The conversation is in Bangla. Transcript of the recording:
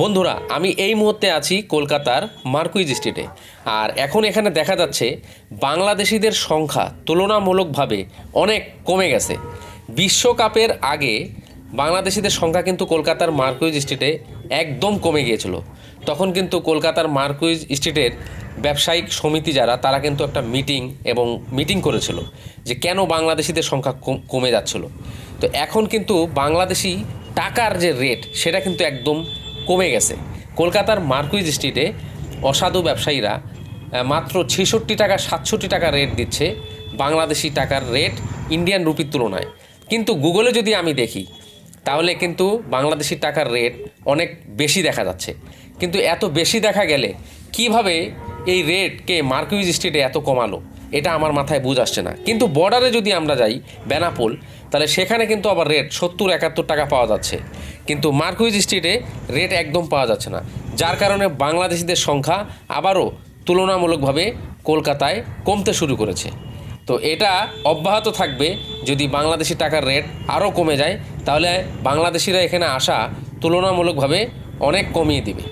বন্ধুরা, আমি এই মুহূর্তে আছি কলকাতার মার্কুইজ স্ট্রিটে। আর এখন এখানে দেখা যাচ্ছে বাংলাদেশিদের সংখ্যা তুলনামূলকভাবে অনেক কমে গেছে। বিশ্বকাপের আগে বাংলাদেশিদের সংখ্যা কিন্তু কলকাতার মার্কুইজ স্ট্রিটে একদম কমে গিয়েছিল। তখন কিন্তু কলকাতার মার্কুইজ স্ট্রিটের ব্যবসায়িক সমিতি যারা, তারা কিন্তু একটা মিটিং এবং মিটিং করেছিল যে কেন বাংলাদেশিদের সংখ্যা কমে যাচ্ছিল। তো এখন কিন্তু বাংলাদেশি টাকার যে রেট, সেটা কিন্তু একদম কমে গেছে। কলকাতার মার্কুইজ স্ট্রিটে অসাধু ব্যবসায়ীরা মাত্র ছেষট্টি টাকা, সাতষট্টি টাকা রেট দিচ্ছে বাংলাদেশি টাকার রেট ইন্ডিয়ান রুপির তুলনায়। কিন্তু গুগলে যদি আমি দেখি, তাহলে কিন্তু বাংলাদেশি টাকার রেট অনেক বেশি দেখা যাচ্ছে। কিন্তু এত বেশি দেখা গেলে কীভাবে এই রেটকে মার্কুইজ স্ট্রিটে এত কমালো? এটা আমার মাথায় বুঝ আসছে না। কিন্তু বর্ডারে যদি আমরা যাই, বেনাপোল, তাহলে সেখানে কিন্তু আবার রেট সত্তর, একাত্তর টাকা পাওয়া যাচ্ছে। কিন্তু মার্কুইজ স্ট্রিটে রেট একদম পাওয়া যাচ্ছে না, যার কারণে বাংলাদেশিদের সংখ্যা আবারও তুলনামূলকভাবে কলকাতায় কমতে শুরু করেছে। তো এটা অব্যাহত থাকবে, যদি বাংলাদেশি টাকার রেট আরও কমে যায়, তাহলে বাংলাদেশিরা এখানে আসা তুলনামূলকভাবে অনেক কমিয়ে দিবে।